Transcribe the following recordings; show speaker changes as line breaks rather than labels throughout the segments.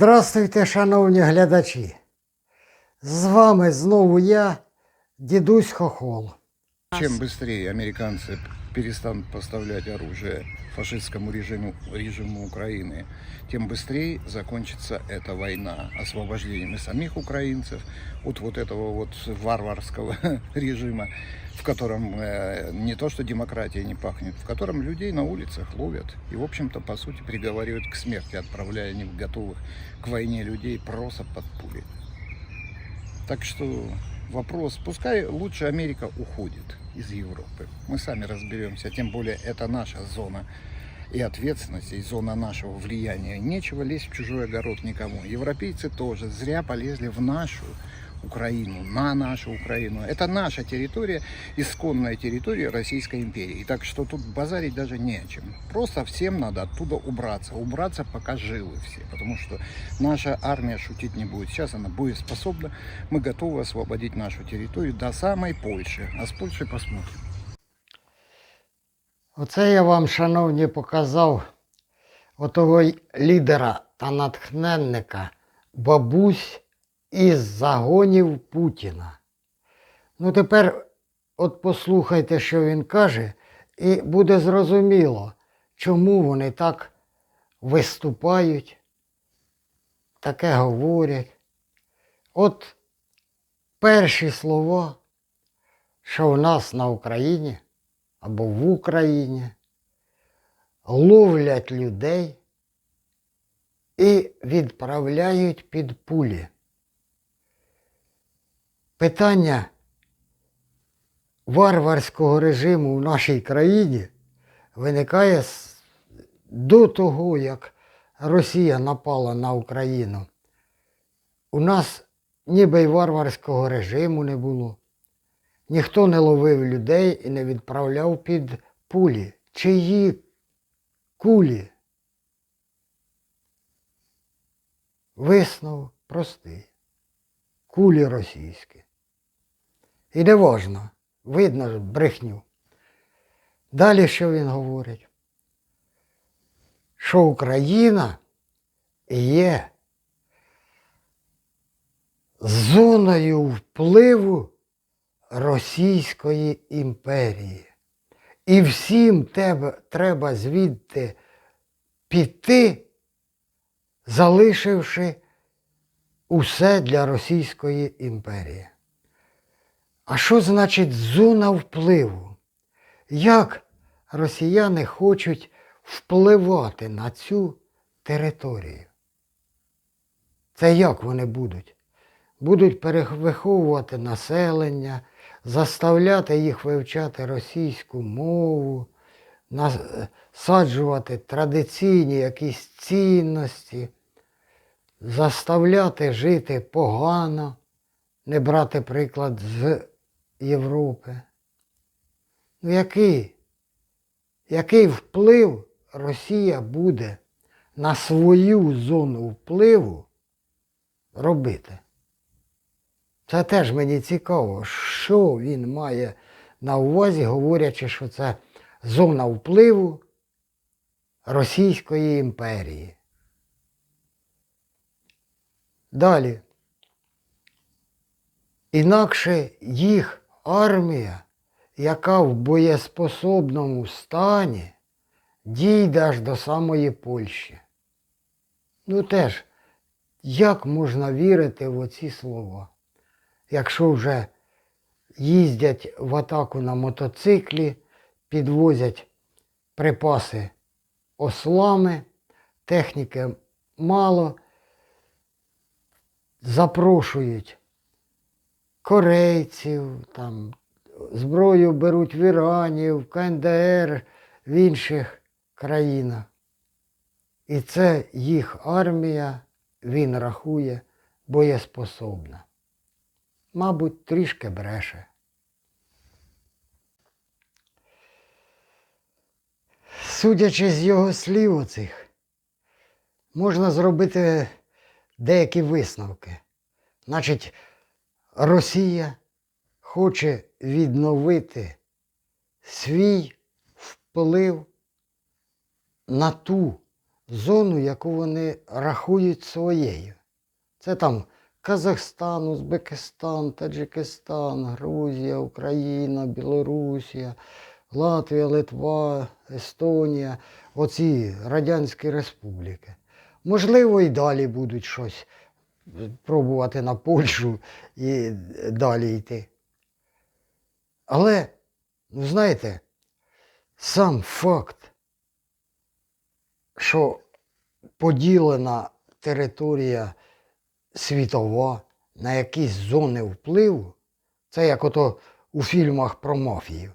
Здравствуйте, шановні глядачі. З вами знову я, дідусь Хохол.
Чим швидше американцы перестанут поставлять оружие фашистскому режиму, режиму Украины, тем быстрее закончится эта война освобождением и самих украинцев от вот этого вот варварского режима, в котором э, не то что демократия не пахнет, в котором людей на улицах ловят и, в общем-то, по сути, приговаривают к смерти, отправляя не готовых к войне людей просто под пули. Так что вопрос, пускай лучше Америка уходит из Европы. Мы сами разберемся, тем более это наша зона и ответственности, и зона нашего влияния. Нечего лезть в чужой огород никому. Европейцы тоже зря полезли в нашу Украину, на нашу Украину. Это наша территория, исконная территория Российской империи. Так что тут базарить даже не о чем. Просто всем надо оттуда убраться. Убраться, пока живы все. Потому что наша армия шутить не будет. Сейчас она боеспособна. Мы готовы освободить нашу территорию до самой Польши. А с Польшей посмотрим.
Оце я вам, шановні, показав отого й лідера та натхненника бабусь із загонів Путіна. Ну тепер от послухайте, що він каже, і буде зрозуміло, чому вони так виступають, таке говорять. От перші слова, що в нас на Україні або в Україні ловлять людей і відправляють під пулі. Питання варварського режиму в нашій країні виникає до того, як Росія напала на Україну. У нас ніби й варварського режиму не було. Ніхто не ловив людей і не відправляв під пулі. Чиї кулі? Висновок простий. Кулі російські. І не важно, видно ж брехню. Далі що він говорить? Що Україна є зоною впливу Російської імперії. І всім тебе треба звідти піти, залишивши усе для Російської імперії. А що значить зона впливу? Як росіяни хочуть впливати на цю територію? Це як вони будуть? Будуть перевиховувати населення, заставляти їх вивчати російську мову, насаджувати традиційні якісь цінності, заставляти жити погано, не брати приклад з Європи. Ну який? Який вплив Росія буде на свою зону впливу робити? Це теж мені цікаво, що він має на увазі, говорячи, що це зона впливу Російської імперії. Далі. Інакше їх армія, яка в боєспособному стані, дійде аж до самої Польщі. Ну теж, як можна вірити в оці слова? якщо вже їздять в атаку на мотоциклі, підвозять припаси ослами, техніки мало, запрошують корейців, там, зброю беруть в Ірані, в КНДР, в інших країнах. І це їх армія, він рахує, боєспособна мабуть, трішки бреше. Судячи з його слів оцих, можна зробити деякі висновки. Значить, Росія хоче відновити свій вплив на ту зону, яку вони рахують своєю. Це там Казахстан, Узбекистан, Таджикистан, Грузія, Україна, Білорусія, Латвія, Литва, Естонія, оці Радянські республіки. Можливо, і далі будуть щось пробувати на Польщу і далі йти. Але, ну знаєте, сам факт, що поділена територія світова на якісь зони впливу, це як ото у фільмах про мафію.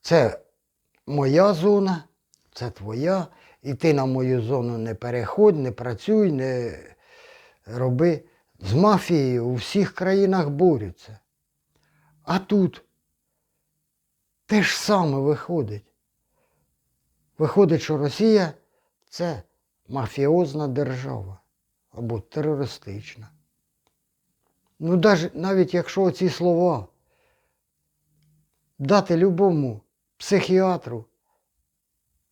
Це моя зона, це твоя, і ти на мою зону не переходь, не працюй, не роби. З мафією у всіх країнах борються. А тут те ж саме виходить. Виходить, що Росія це мафіозна держава або терористична. Ну, навіть якщо ці слова дати любому психіатру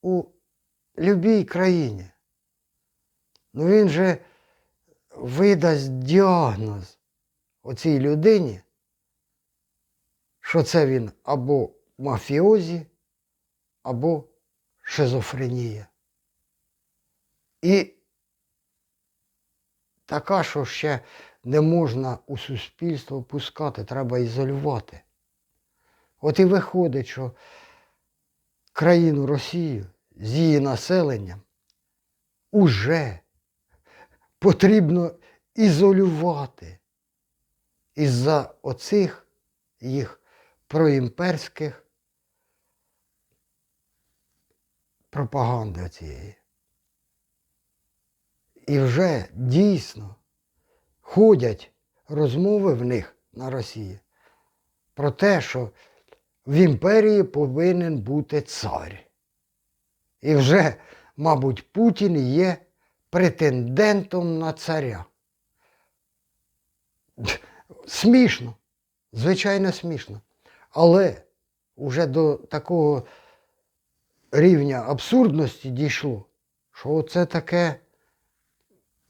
у будь-якій країні, ну він же видасть діагноз оцій людині, що це він або мафіозі, або шизофренія. І така, що ще не можна у суспільство пускати, треба ізолювати. От і виходить, що країну Росію з її населенням уже потрібно ізолювати із-за оцих їх проімперських пропаганди цієї. І вже дійсно ходять розмови в них на Росії про те, що в імперії повинен бути цар. І вже, мабуть, Путін є претендентом на царя. Смішно, звичайно, смішно. Але вже до такого рівня абсурдності дійшло, що це таке,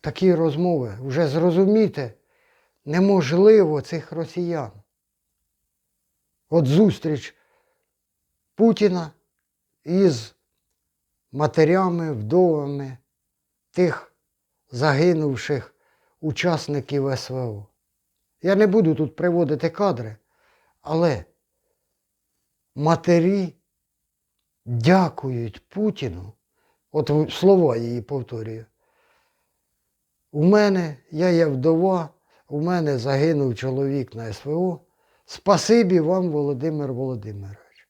такі розмови. Вже зрозуміти неможливо цих росіян. От зустріч Путіна із матерями, вдовами тих загинувших учасників СВО. Я не буду тут приводити кадри, але матері дякують Путіну, от слова її повторюю. У мене, я є вдова, у мене загинув чоловік на СВО. Спасибі вам, Володимир Володимирович.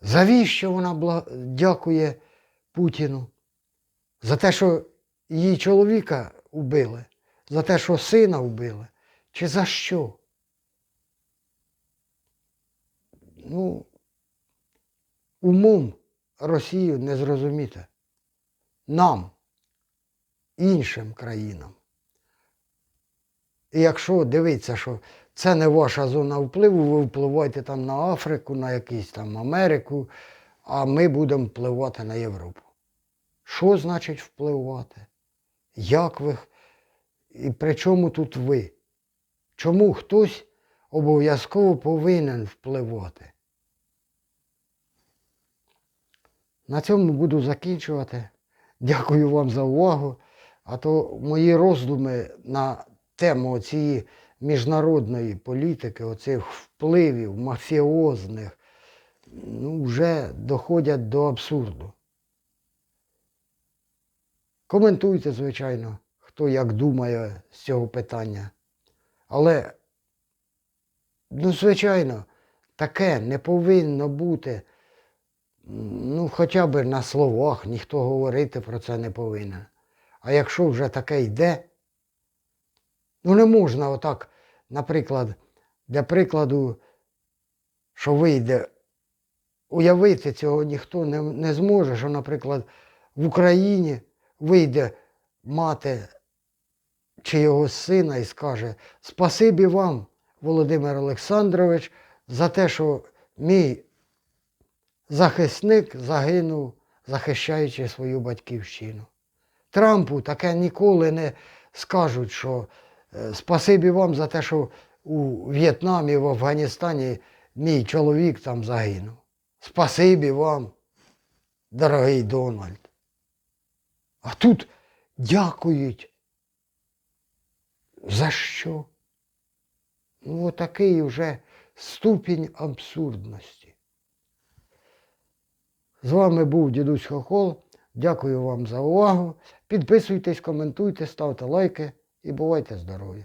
Завіщо вона дякує Путіну? За те, що її чоловіка вбили, за те, що сина вбили, чи за що? Ну, умом Росію не зрозуміти. Нам, іншим країнам. І якщо дивиться, що це не ваша зона впливу, ви впливаєте там на Африку, на якусь там Америку, а ми будемо впливати на Європу. Що значить впливати? Як ви? І при чому тут ви? Чому хтось обов'язково повинен впливати? На цьому буду закінчувати. Дякую вам за увагу. А то мої роздуми на тему цієї міжнародної політики, оцих впливів мафіозних, ну, вже доходять до абсурду. Коментуйте, звичайно, хто як думає з цього питання. Але, ну, звичайно, таке не повинно бути. Ну, хоча б на словах ніхто говорити про це не повинен. А якщо вже таке йде, ну не можна отак, наприклад, для прикладу, що вийде, уявити цього ніхто не, не зможе, що, наприклад, в Україні вийде мати чи його сина і скаже Спасибі вам, Володимир Олександрович, за те, що мій захисник загинув захищаючи свою батьківщину. Трампу таке ніколи не скажуть, що е, спасибі вам за те, що у В'єтнамі, в Афганістані мій чоловік там загинув. Спасибі вам, дорогий Дональд. А тут дякують. За що? Ну, отакий вже ступінь абсурдності. З вами був дідусь Хохол. Дякую вам за увагу. Підписуйтесь, коментуйте, ставте лайки і бувайте здорові!